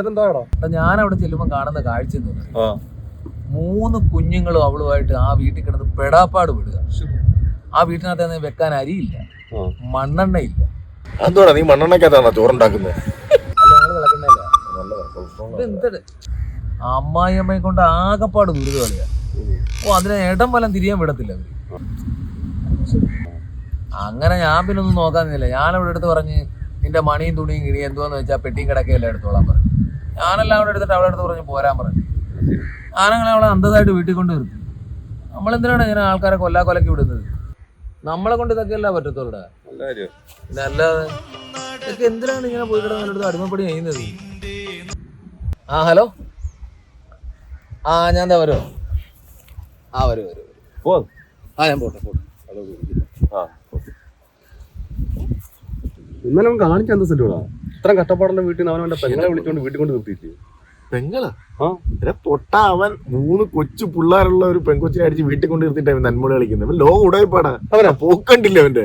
എന്നിട്ട് ഞാൻ അവിടെ ചെല്ലുമ്പോൾ കാണുന്ന കാഴ്ച എന്ന് മൂന്ന് കുഞ്ഞുങ്ങളും അവളുമായിട്ട് ആ വീട്ടിൽ കിടന്ന് പെടാപ്പാട് വിടുക ആ വീട്ടിനകത്ത് വെക്കാൻ അരിയില്ല. മണ്ണെണ്ണയില്ല. എന്തുവാടാ നീ മണ്ണെണ്ണക്കകത്താണോ ചോറുണ്ടാക്കുന്നത്? അമ്മായിയമ്മയെ കൊണ്ട് ആകെപ്പാട് ദുരിത കളിയാ. ഓ അതിനെ ഇടം വലം തിരിയാൻ വിടത്തില്ല അവർ. അങ്ങനെ ഞാൻ പിന്നെ ഒന്നും നോക്കാന്നില്ല ഞാൻ അവിടെ എടുത്ത് പറഞ്ഞ് നിന്റെ മണിയും തുണിയും കിണി എന്തുവാന്ന് വെച്ചാൽ പെട്ടിയും കിടക്കയെല്ലാം എടുത്തോളാൻ പറഞ്ഞു. ഞാനെല്ലാം അവിടെ എടുത്തിട്ട് അവളെ അടുത്ത് പറഞ്ഞ് പോരാൻ പറഞ്ഞു. ആനങ്ങളെ അവളെ അന്ധതായിട്ട് വീട്ടിൽ കൊണ്ട് നിർത്തി. നമ്മളെന്തിനാണ് ഇങ്ങനെ ആൾക്കാരെ കൊല്ലാ കൊലക്കി വിടുന്നത്? നമ്മളെ കൊണ്ട് ഇതൊക്കെയല്ല പറ്റത്തുള്ളൂ? നല്ല കാര്യം പിന്നെ അല്ലാതെ ഇതൊക്കെ എന്തിനാണ് ഇങ്ങനെ പോയി കിടന്ന് അടുത്ത് അടിമപ്പടി ചെയ്യുന്നത്? ആ ഹലോ? ആ ഞാൻ എന്താ വരുമോ ആ വരും വരൂ വരൂ. പോ. ആ ഞാൻ പോട്ടെ പോട്ടെ. ആ ഇന്നലെ കാണിച്ച എന്താ സെല്ലുടാ ഇത്ര കഷ്ടപ്പാടുള്ള വീട്ടിൽ നിന്ന് അവൻ അവന്റെ പെങ്ങളെ വിളിച്ചോണ്ട് വീട്ടിൽ കൊണ്ട് നിർത്തിയിട്ട് പെങ്ങളാ? പൊട്ട അവൻ. മൂന്ന് കൊച്ചു പിള്ളേരുള്ള ഒരു പെൺകൊച്ചിനെ അടിച്ച് വീട്ടിൽ കൊണ്ട് നിർത്തിയിട്ട് അവൻ നന്മ കളിക്കുന്നത്. ലോകം ഉടയപ്പാടാ. അവനാ? പോക്കണ്ടില്ല അവന്റെ